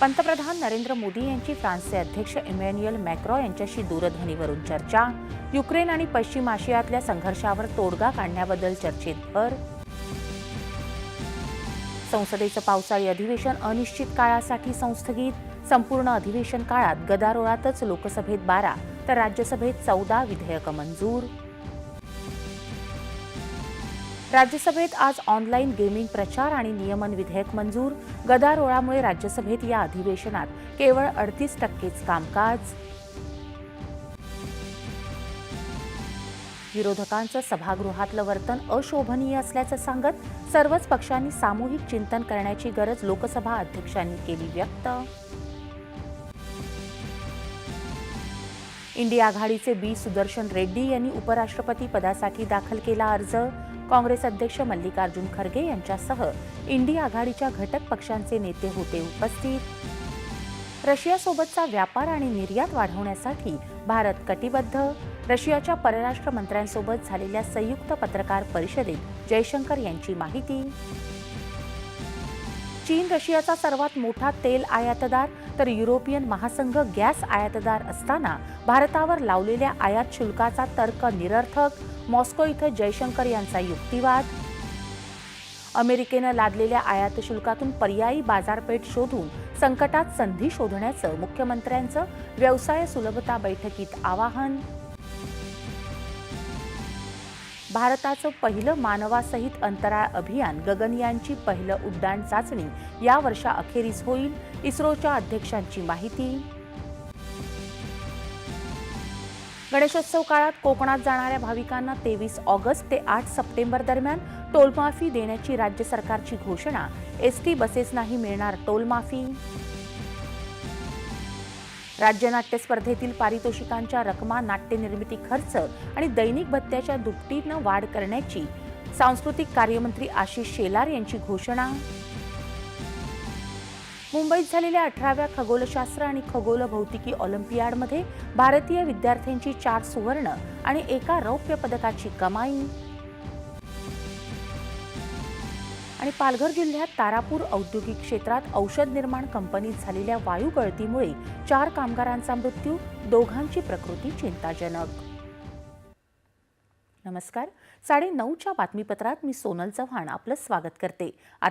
पंतप्रधान नरेंद्र मोदी यांची फ्रान्सचे अध्यक्ष इमॅन्युएल मॅक्रॉ यांच्याशी दूरध्वनीवरून चर्चा. युक्रेन आणि पश्चिम आशियातल्या संघर्षावर तोडगा काढण्याबद्दल चर्चेत भर. संसदेचं पावसाळी अधिवेशन अनिश्चित काळासाठी संस्थगित. संपूर्ण अधिवेशन काळात गदारोळातच लोकसभेत बारा तर राज्यसभेत चौदा विधेयकं मंजूर. राज्यसभेत आज ऑनलाईन गेमिंग प्रचार आणि नियमन विधेयक मंजूर. गदारोळामुळे राज्यसभेत या अधिवेशनात केवळ अडतीस टक्केच कामकाज. विरोधकांचं सभागृहातलं वर्तन अशोभनीय असल्याचं सांगत सर्वच पक्षांनी सामूहिक चिंतन करण्याची गरज लोकसभा अध्यक्षांनी केली व्यक्त. इंडिया आघाडीचे बी सुदर्शन रेड्डी यांनी उपराष्ट्रपती पदासाठी दाखल केला अर्ज. काँग्रेस अध्यक्ष मल्लिकार्जुन खरगे यांच्यासह इंडिया आघाडीच्या घटक पक्षांचे नेते होते उपस्थित. रशियासोबतचा व्यापार आणि निर्यात वाढवण्यासाठी भारत कटिबद्ध. रशियाच्या परराष्ट्र मंत्र्यांसोबत झालेल्या संयुक्त पत्रकार परिषदेत जयशंकर यांची माहिती. चीन रशियाचा सर्वात मोठा तेल आयातदार तर युरोपियन महासंघ गॅस आयातदार असताना भारतावर लावलेल्या आयात शुल्काचा तर्क निरर्थक मॉस्को इथं जयशंकर यांचा युक्तिवाद. अमेरिकेनं लादलेल्या आयात शुल्कातून पर्यायी बाजारपेठ शोधून संकटात संधी शोधण्याचं मुख्यमंत्र्यांचं व्यवसाय सुलभता बैठकीत आवाहन. भारताचं पहिलं मानवासहित अंतराळ अभियान गगनयानची पहिलं उड्डाण चाचणी या वर्षा अखेरीस होईल. इस्रोच्या अध्यक्षांची माहिती. गणेशोत्सव काळात कोकणात जाणाऱ्या भाविकांना तेवीस ऑगस्ट ते आठ सप्टेंबर दरम्यान टोलमाफी देण्याची राज्य सरकारची घोषणा. एसटी बसेसनाही मिळणार टोलमाफी. राज्य नाट्य स्पर्धेतील पारितोषिकांच्या रकमा नाट्यनिर्मिती खर्च आणि दैनिक भत्त्याच्या दुपटीनं वाढ करण्याची सांस्कृतिक कार्यमंत्री आशिष शेलार यांची घोषणा. मुंबईत झालेल्या अठराव्या खगोलशास्त्र आणि खगोल भौतिकी ऑलिम्पियाडमध्ये भारतीय विद्यार्थ्यांची चार सुवर्ण आणि एका रौप्य पदकाची कमाई. आणि पालघर जिल्ह्यात तारापूर औद्योगिक क्षेत्रात औषध निर्माण कंपनीत झालेल्या वायू गळतीमुळे चार कामगारांचा मृत्यू दोघांची प्रकृती चिंताजनक. नमस्कार. साडे नऊच्या बातमीपत्रात मी सोनल चव्हाण आपलं स्वागत करते. आता